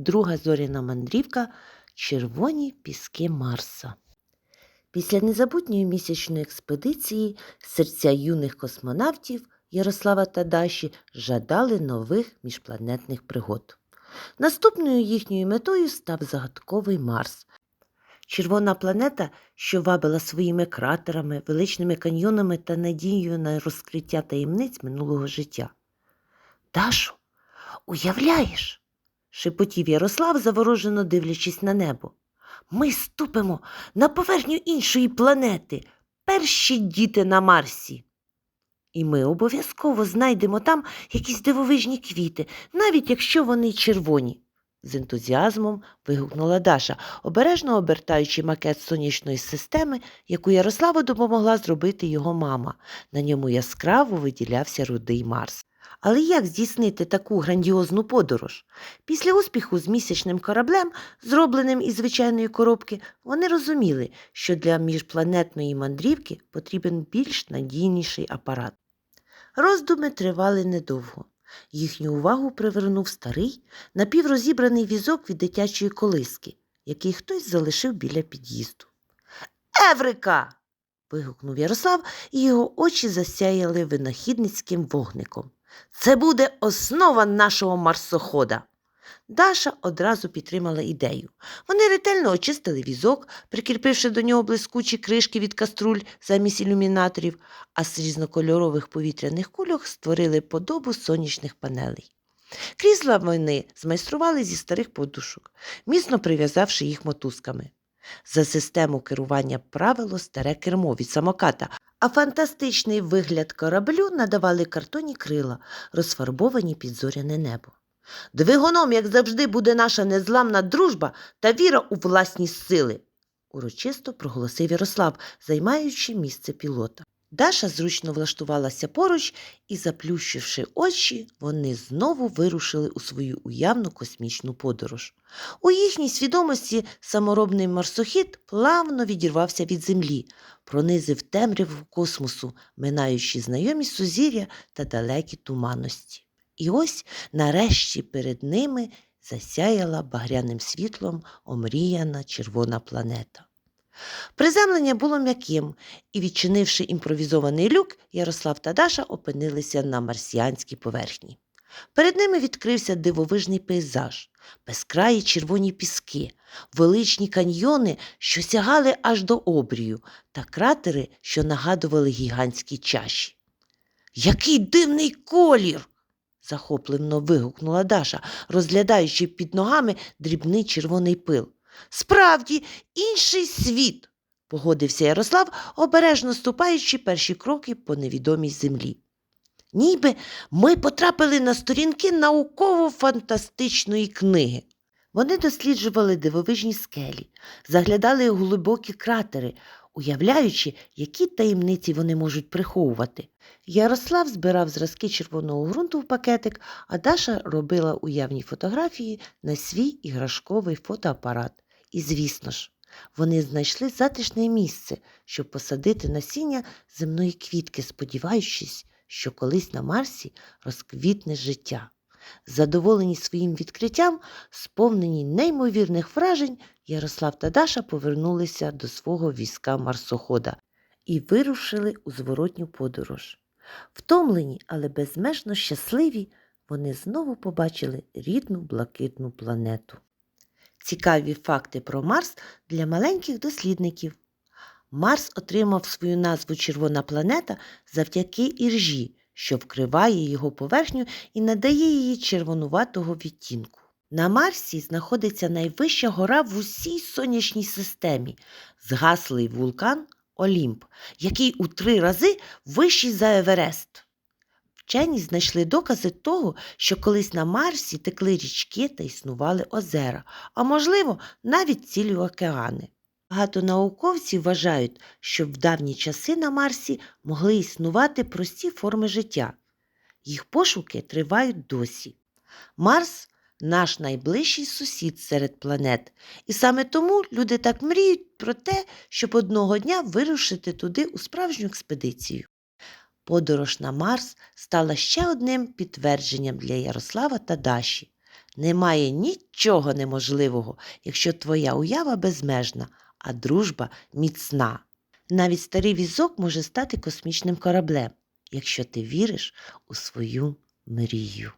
Друга зоряна мандрівка Червоні піски Марса. Після незабутньої місячної експедиції серця юних космонавтів Ярослава та Даші жадали нових міжпланетних пригод. Наступною їхньою метою став загадковий Марс. Червона планета, що вабила своїми кратерами, величними каньйонами та надією на розкриття таємниць минулого життя. Дашу, уявляєш? Шепотів Ярослав, заворожено дивлячись на небо. Ми ступимо на поверхню іншої планети, перші діти на Марсі. І ми обов'язково знайдемо там якісь дивовижні квіти, навіть якщо вони червоні. З ентузіазмом вигукнула Даша, обережно обертаючи макет сонячної системи, яку Ярославу допомогла зробити його мама. На ньому яскраво виділявся рудий Марс. Але як здійснити таку грандіозну подорож? Після успіху з місячним кораблем, зробленим із звичайної коробки, вони розуміли, що для міжпланетної мандрівки потрібен більш надійніший апарат. Роздуми тривали недовго. Їхню увагу привернув старий, напіврозібраний візок від дитячої колиски, який хтось залишив біля під'їзду. Еврика. вигукнув Ярослав, і його очі засяяли винахідницьким вогником. Це буде основа нашого марсохода. Даша одразу підтримала ідею. Вони ретельно очистили візок, прикріпивши до нього блискучі кришки від каструль замість ілюмінаторів, а з різнокольорових повітряних кульок створили подобу сонячних панелей. Крісла вони змайстрували зі старих подушок, міцно прив'язавши їх мотузками. За систему керування правило старе кермо від самоката, а фантастичний вигляд кораблю надавали картонні крила, розфарбовані під зоряне небо. Двигуном, як завжди, буде наша незламна дружба та віра у власні сили, урочисто проголосив Ярослав, займаючи місце пілота. Даша зручно влаштувалася поруч і, заплющивши очі, вони знову вирушили у свою уявну космічну подорож. У їхній свідомості саморобний марсохід плавно відірвався від землі, пронизив темряву космосу, минаючи знайомі сузір'я та далекі туманності. І ось нарешті перед ними засяяла багряним світлом омріяна червона планета. Приземлення було м'яким, і, відчинивши імпровізований люк, Ярослав та Даша опинилися на марсіанській поверхні. Перед ними відкрився дивовижний пейзаж, безкраї червоні піски, величні каньйони, що сягали аж до обрію, та кратери, що нагадували гігантські чаші. Який дивний колір! захоплено вигукнула Даша, розглядаючи під ногами дрібний червоний пил. Справді, інший світ, погодився Ярослав, обережно ступаючи перші кроки по невідомій землі. Ніби ми потрапили на сторінки науково-фантастичної книги. Вони досліджували дивовижні скелі, заглядали у глибокі кратери, уявляючи, які таємниці вони можуть приховувати. Ярослав збирав зразки червоного ґрунту в пакетик, а Даша робила уявні фотографії на свій іграшковий фотоапарат. І, звісно ж, вони знайшли затишне місце, щоб посадити насіння земної квітки, сподіваючись, що колись на Марсі розквітне життя. Задоволені своїм відкриттям, сповнені неймовірних вражень, Ярослав та Даша повернулися до свого візка марсохода і вирушили у зворотню подорож. Втомлені, але безмежно щасливі, вони знову побачили рідну блакитну планету. Цікаві факти про Марс для маленьких дослідників. Марс отримав свою назву Червона планета завдяки іржі, що вкриває його поверхню і надає їй червонуватого відтінку. На Марсі знаходиться найвища гора в усій сонячній системі згаслий вулкан Олімп, який у три рази вищий за Еверест. Вчені знайшли докази того, що колись на Марсі текли річки та існували озера, а можливо, навіть цілі океани. Багато науковців вважають, що в давні часи на Марсі могли існувати прості форми життя. Їх пошуки тривають досі. Марс наш найближчий сусід серед планет, і саме тому люди так мріють про те, щоб одного дня вирушити туди у справжню експедицію. Подорож на Марс стала ще одним підтвердженням для Ярослава та Даші. Немає нічого неможливого, якщо твоя уява безмежна, а дружба міцна. Навіть старий візок може стати космічним кораблем, якщо ти віриш у свою мрію.